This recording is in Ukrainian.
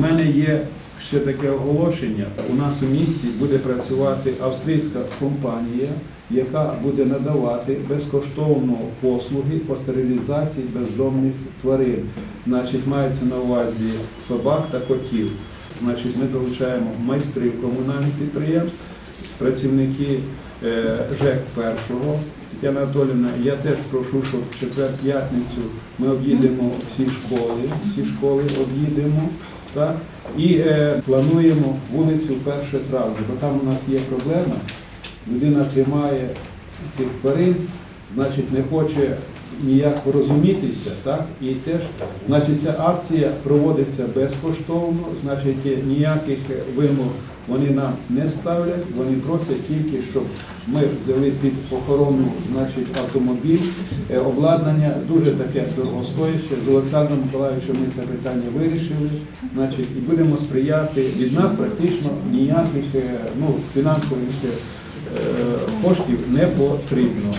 У мене є ще таке оголошення. У нас у місті буде працювати австрійська компанія, яка буде надавати безкоштовно послуги по стерилізації бездомних тварин. Значить, мається на увазі собак та котів. Значить, ми залучаємо майстрів комунальних підприємств, працівники е, ЖЕК першого. Тетяна Анатолівна, я теж прошу, щоб в четвер-п'ятницю ми об'їдемо всі школи, всі школи об'їдемо. Так? І е, плануємо вулицю 1 травня, бо там у нас є проблема. Людина тримає цих тварин, значить не хоче ніяк порозумітися, так? І теж, значить, ця акція проводиться безкоштовно, значить, ніяких вимог вони нам не ставлять, вони просять тільки, щоб ми взяли під охорону значить, автомобіль, Е, обладнання дуже таке дорогостояще. З Олександром Миколаївичем ми це питання вирішили. Значить, і будемо сприяти від нас практично ніяких е, ну, фінансових е, коштів не потрібно.